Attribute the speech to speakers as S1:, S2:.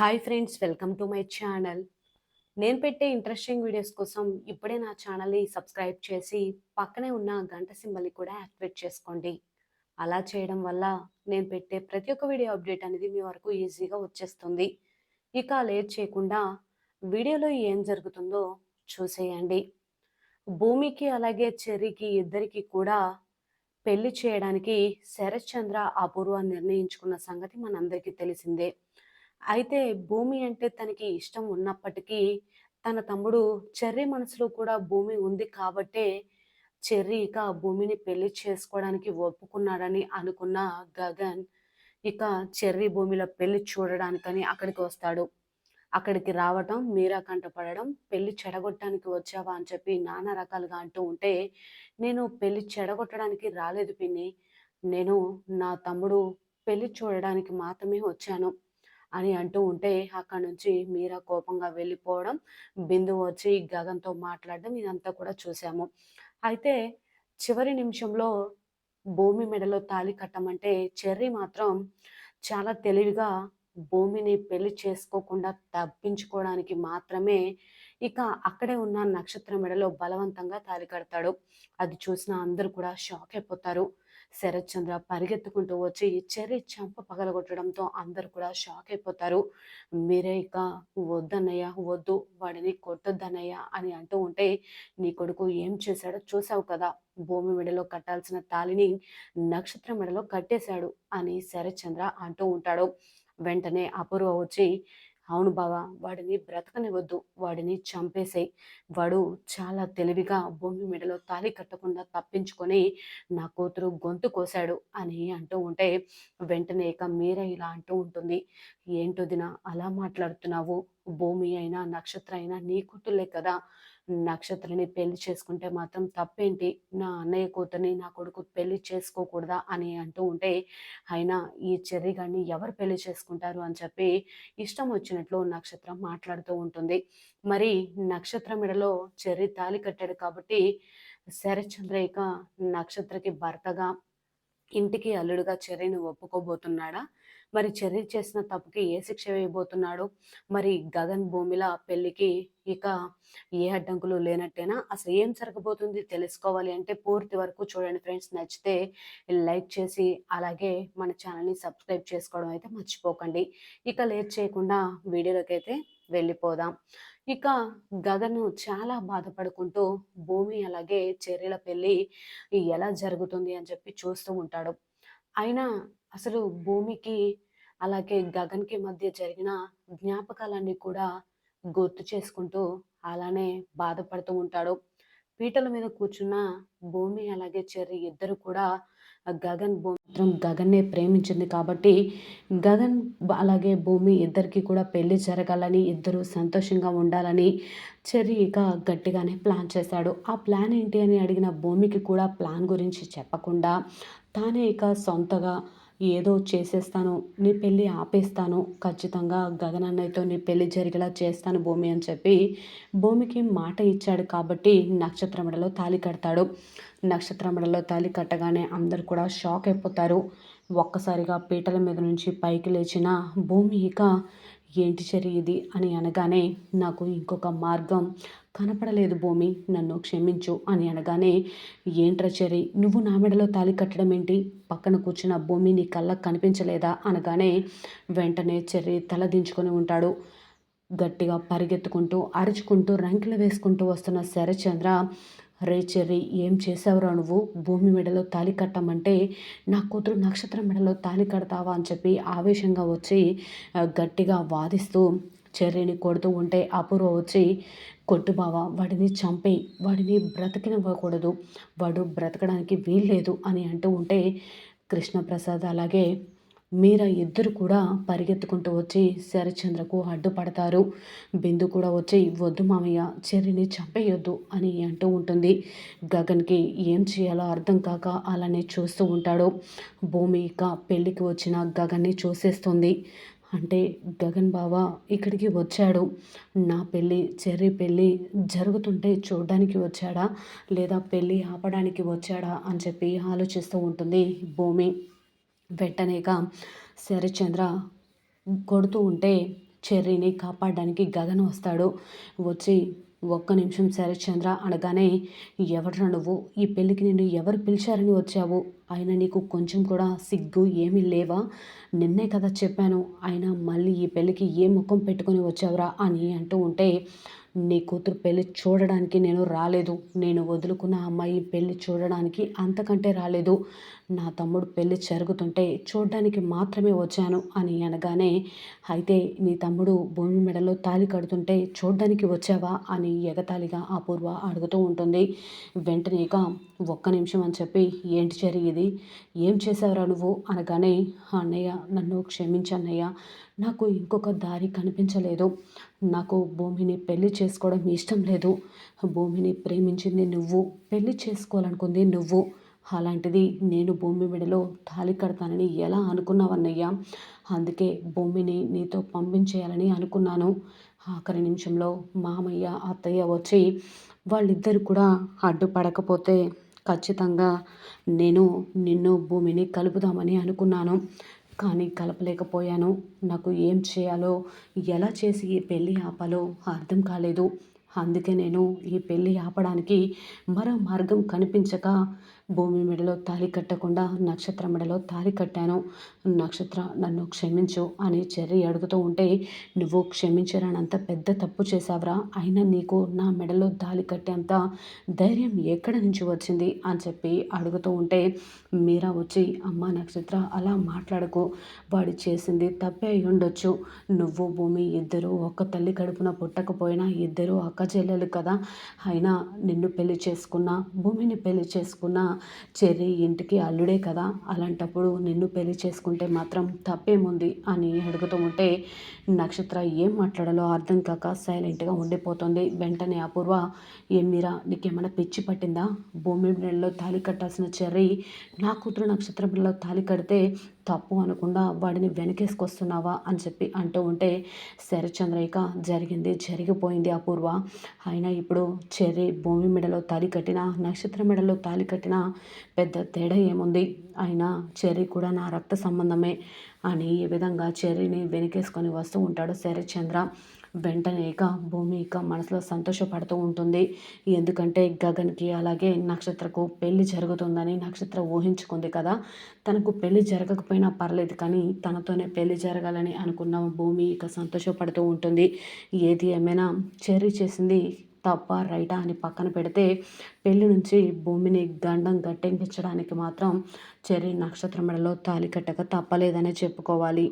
S1: Hi friends welcome to my channel. నేను పెట్టే interesting videos కోసం ఇప్పుడే నా ఛానల్ని సబ్స్క్రైబ్ చేసి పక్కనే ఉన్న గంట సింబల్ని కూడా యాక్టివేట్ చేసుకోండి. అలా చేయడం వల్ల నేను పెట్టే ప్రతి ఒక్క వీడియో అప్డేట్ అనేది మీ వరకు ఈజీగా వచ్చేస్తుంది. ఇక లేట్ చేయకుండా వీడియోలో ఏం జరుగుతుందో చూసేయండి. భూమికి అలాగే చెర్రీకి ఇద్దరికి కూడా పెళ్ళి చేయడానికి శరత్ చంద్ర అపూర్వ నిర్ణయించుకున్న సంగతి మనందరికీ తెలిసిందే. అయితే భూమి అంటే తనకి ఇష్టం ఉన్నప్పటికీ తన తమ్ముడు చెర్రీ మనసులో కూడా భూమి ఉంది కాబట్టే చెర్రీ ఇక భూమిని పెళ్ళి చేసుకోవడానికి ఒప్పుకున్నాడని అనుకున్న గగన్ ఇక చెర్రీ భూమిలో పెళ్ళి చూడడానికని అక్కడికి వస్తాడు. అక్కడికి రావటం మీరా కంటపడడం పెళ్ళి చెడగొట్టడానికి వచ్చావా అని చెప్పి నానా రకాలుగా అంటూ ఉంటే నేను పెళ్ళి చెడగొట్టడానికి రాలేదు పిన్ని. నేను నా తమ్ముడు పెళ్ళి చూడడానికి మాత్రమే వచ్చాను. అని అంటూ ఉంటే అక్కడ నుంచి మీరా కోపంగా వెళ్ళిపోవడం బిందు వచ్చి గగన్తో మాట్లాడడం ఇదంతా కూడా చూసాము. అయితే చివరి నిమిషంలో భూమి మెడలో తాళి కట్టమంటే చెర్రీ మాత్రం చాలా తెలివిగా భూమిని పెళ్ళి చేసుకోకుండా తప్పించుకోవడానికి మాత్రమే ఇక అక్కడే ఉన్న నక్షత్రం మెడలో బలవంతంగా తాళి కడతాడు. అది చూసిన అందరూ కూడా షాక్ అయిపోతారు. శరత్చంద్ర పరిగెత్తుకుంటూ వచ్చి చెర్రి చెంప పగలగొట్టడంతో అందరు కూడా షాక్ అయిపోతారు. మీరే ఇక వద్దన్నయ్య వద్దు వాడిని కొట్టొద్దన్నయ్య అని అంటూ ఉంటే నీ కొడుకు ఏం చేశాడో చూసావు కదా భూమి మెడలో కట్టాల్సిన తాలిని నక్షత్రం మెడలో కట్టేశాడు అని శరత్చంద్ర అంటూ ఉంటాడు. వెంటనే అపూర్వ వచ్చి అవును బావా వాడిని బ్రతకనివ్వద్దు వాడిని చంపేసేయి. వాడు చాలా తెలివిగా భూమి మెడలో తాలి కట్టకుండా తప్పించుకొని నా కూతురు గొంతు కోశాడు అని అంటూ ఉంటే వెంటనే ఇక మీరే ఇలా అంటూ ఉంటుంది. ఏంటో దిన అలా మాట్లాడుతున్నావు. భూమి అయినా నక్షత్రం అయినా నీ కుట్టులే కదా. నక్షత్రని పెళ్ళి చేసుకుంటే మాత్రం తప్పేంటి? నా అన్నయ్య కూతుర్ని నా కొడుకు పెళ్ళి చేసుకోకూడదా అని అంటూ ఉంటే అయినా ఈ చెర్రి గారిని ఎవరు పెళ్ళి చేసుకుంటారు అని చెప్పి ఇష్టం వచ్చినట్లు నక్షత్రం మాట్లాడుతూ ఉంటుంది. మరి నక్షత్రం మెడలో చెర్రి తాలి కట్టాడు కాబట్టి శరత్చంద్ర ఇక నక్షత్రకి భర్తగా ఇంటికి అల్లుడుగా చెర్రిని ఒప్పుకోబోతున్నాడా? మరి చర్య చేసిన తప్పుకి ఏ శిక్ష వేయబోతున్నాడు? మరి గగన్ భూమిల పెళ్ళికి ఇక ఏ అడ్డంకులు లేనట్టేనా? అసలు ఏం జరగబోతుంది తెలుసుకోవాలి అంటే పూర్తి వరకు చూడండి ఫ్రెండ్స్. నచ్చితే లైక్ చేసి అలాగే మన ఛానల్ని సబ్స్క్రైబ్ చేసుకోవడం అయితే మర్చిపోకండి. ఇక లేట్ చేయకుండా వీడియోలోకి అయితే వెళ్ళిపోదాం. ఇక గగను చాలా బాధపడుకుంటూ భూమి అలాగే చెర్రీల పెళ్ళి ఎలా జరుగుతుంది అని చెప్పి చూస్తూ ఉంటాడు. అయినా అసలు భూమికి అలాగే గగన్కి మధ్య జరిగిన జ్ఞాపకాలన్నీ కూడా గుర్తు చేసుకుంటూ అలానే బాధపడుతూ ఉంటాడు. పీటల మీద కూర్చున్న భూమి అలాగే చెర్రి ఇద్దరు కూడా గగన్ మాత్రం గగన్నే ప్రేమించింది కాబట్టి గగన్ అలాగే భూమి ఇద్దరికి కూడా పెళ్ళి జరగాలని ఇద్దరు సంతోషంగా ఉండాలని చెర్రి ఇక గట్టిగానే ప్లాన్ చేశాడు ఆ ప్లాన్ ఏంటి అని అడిగిన భూమికి కూడా ప్లాన్ గురించి చెప్పకుండా తానే ఇక సొంతగా ఏదో చేసేస్తాను నీ పెళ్ళి ఆపేస్తాను ఖచ్చితంగా గగన్ అన్నయ్యతో నీ పెళ్ళి జరిగేలా చేస్తాను భూమి అని చెప్పి భూమికి మాట ఇచ్చాడు కాబట్టి నక్షత్రమడలో తాలి కడతాడు. నక్షత్రమడలో తాలి కట్టగానే అందరు కూడా షాక్ అయిపోతారు. ఒక్కసారిగా పీటల మీద నుంచి పైకి లేచిన భూమి ఇక ఏంటి చర్య ఇది అని అనగానే నాకు ఇంకొక మార్గం కనపడలేదు భూమి నన్ను క్షమించు అని అనగానే ఏంట్ర చెరి నువ్వు నా మెడలో తాలి కట్టడం ఏంటి? పక్కన కూర్చున్న భూమి నీ కళ్ళకు కనిపించలేదా? అనగానే వెంటనే చెర్రి తల దించుకొని ఉంటాడు. గట్టిగా పరిగెత్తుకుంటూ అరుచుకుంటూ రంకెలు వేసుకుంటూ వస్తున్న శరచంద్ర రే చెర్రి ఏం చేసావురా నువ్వు? భూమి మెడలో తాలి కట్టమంటే నా కూతురు నక్షత్రం మెడలో తాలి కడతావా అని చెప్పి ఆవేశంగా వచ్చి గట్టిగా వాదిస్తూ చెర్రీని కొడుతూ ఉంటే అపూర్వ వచ్చి కొట్టు బావ వాడిని చంపే వాడిని బ్రతకనివ్వకూడదు వాడు బ్రతకడానికి వీల్లేదు అని అంటూ ఉంటే కృష్ణప్రసాద్ అలాగే మీరా ఇద్దరు కూడా పరిగెత్తుకుంటూ వచ్చి శరచంద్రకు అడ్డుపడతారు. బిందు కూడా వచ్చి వద్దు మామయ్య చెర్రిని చంపేయొద్దు అని అంటూ ఉంటుంది. గగన్కి ఏం చేయాలో అర్థం కాక అలానే చూస్తూ ఉంటాడు. భూమి ఇక పెళ్ళికి వచ్చిన గగన్ని చూసేస్తుంది. అంటే గగన్ బావ ఇక్కడికి వచ్చాడు. నా పెళ్ళి చెర్రీ పెళ్ళి జరుగుతుంటే చూడడానికి వచ్చాడా? లేదా పెళ్ళి ఆపడానికి వచ్చాడా? అని చెప్పి ఆలోచిస్తూ ఉంటుంది భూమి. పెట్టనేక శరచంద్ర కొడుతూ ఉంటే చెర్రీని కాపాడడానికి గగన్ వస్తాడు. వచ్చి ఒక్క నిమిషం శరత్చంద్ర అనగానే ఎవడ్రా నువ్వు? ఈ పెళ్ళికి నిన్ను ఎవరు పిలిచారని వచ్చావు? అయినా నీకు కొంచెం కూడా సిగ్గు ఏమీ లేవా? నిన్నే కదా చెప్పాను అయినా మళ్ళీ ఈ పెళ్ళికి ఏ ముఖం పెట్టుకొని వచ్చావురా అని అంటూ ఉంటే నీ కూతురు పెళ్ళి చూడడానికి నేను రాలేదు. నేను వదులుకున్న అమ్మాయి పెళ్ళి చూడడానికి అంతకంటే రాలేదు. నా తమ్ముడు పెళ్ళి జరుగుతుంటే చూడడానికి మాత్రమే వచ్చాను అని అనగానే అయితే నీ తమ్ముడు భూమి మెడలో తాలి కడుతుంటే చూడడానికి వచ్చావా అని ఎగతాళిగా అపూర్వ అడుగుతూ ఉంటుంది. వెంటనే ఇక ఒక్క నిమిషం అని చెప్పి ఏంటి జరిగేది ఏం చేశావురా నువ్వు? అనగానే అన్నయ్య నన్ను క్షమించన్నయ్య నాకు ఇంకొక దారి కనిపించలేదు. నాకు భూమిని పెళ్ళి చేసుకోవడం ఇష్టం లేదు. భూమిని ప్రేమించింది నువ్వు. పెళ్ళి చేసుకోవాలనుకుంది నువ్వు. అలాంటిది నేను భూమి మెడలో తాళి కడతానని ఎలా అనుకున్నావన్నయ్యా అందుకే భూమిని నీతో పంపించేయాలని అనుకున్నాను. ఆఖరి నిమిషంలో మామయ్య అత్తయ్య వచ్చి వాళ్ళిద్దరు కూడా అడ్డుపడకపోతే ఖచ్చితంగా నేను నిన్ను భూమిని కలుపుదామని అనుకున్నాను. కానీ కలపలేకపోయాను. నాకు ఏం చేయాలో ఎలా చేసి ఈ పెళ్ళి ఆపాలో అర్థం కాలేదు. అందుకే నేను ఈ పెళ్ళి ఆపడానికి మరో మార్గం కనిపించక భూమి మెడలో తాలి కట్టకుండా నక్షత్ర మెడలో తాలి కట్టాను. నక్షత్ర నన్ను క్షమించు అని చెర్రి అడుగుతూ ఉంటే నువ్వు క్షమించరానంత పెద్ద తప్పు చేశావురా. అయినా నీకు నా మెడలో తాలి కట్టేంత ధైర్యం ఎక్కడ నుంచి వచ్చింది? అని చెప్పి అడుగుతూ ఉంటే మీరా వచ్చి అమ్మ నక్షత్ర అలా మాట్లాడకు. వాడు చేసింది తప్పే అయి ఉండొచ్చు నువ్వు భూమి ఇద్దరు ఒక్క తల్లి కడుపున పుట్టకపోయినా ఇద్దరు అక్క చెల్లెలు కదా. అయినా నిన్ను పెళ్ళి చేసుకున్నా భూమిని పెళ్ళి చేసుకున్నా చెర్రి ఇంటికి అల్లుడే కదా అలాంటప్పుడు నిన్ను పెళ్ళి చేసుకుంటే మాత్రం తప్పేముంది అని అడుగుతూ ఉంటే నక్షత్ర ఏం మాట్లాడాలో అర్థం కాక సైలెంట్గా ఉండిపోతుంది. వెంటనే అపూర్వ ఏం మీరా నీకేమైనా పిచ్చి పట్టిందా? భూమి నెలలో తాలి కట్టాల్సిన చెర్రి నా కూతురు నక్షత్రంలో తాలి కడితే తప్పు అనకుండా వాడిని వెనకేసుకొస్తున్నావా అని చెప్పి అంటూ ఉంటే శరచంద్రైక జరిగింది జరిగిపోయింది అపూర్వ. అయినా ఇప్పుడు చెర్రి భూమి మెడలో తాలి కట్టిన నక్షత్ర మెడలో తాలి కట్టిన పెద్ద తేడా ఏముంది? అయినా చెర్రి కూడా నా రక్త సంబంధమే. అని ఈ విధంగా చెర్రీని వెనకేసుకొని వస్తూ ఉంటాడు. శరత్చంద్ర వెంటనే ఇక భూమి ఇక మనసులో సంతోషపడుతూ ఉంటుంది. ఎందుకంటే గగన్కి అలాగే నక్షత్రకు పెళ్ళి జరుగుతుందని నక్షత్ర ఊహించుకుంది కదా. తనకు పెళ్ళి జరగకపోయినా పర్లేదు కానీ తనతోనే పెళ్ళి జరగాలని అనుకున్న భూమి ఇక సంతోషపడుతూ ఉంటుంది. ఏది ఏమైనా చెర్రీ చేసింది తప్ప రైటా అని పక్కన పెడితే పెళ్ళి నుంచి భూమిని గండం గట్టెంకించడానికి మాత్రం చెర్రీ నక్షత్రం మెడలో తాలి కట్టక తప్పలేదనే చెప్పుకోవాలి.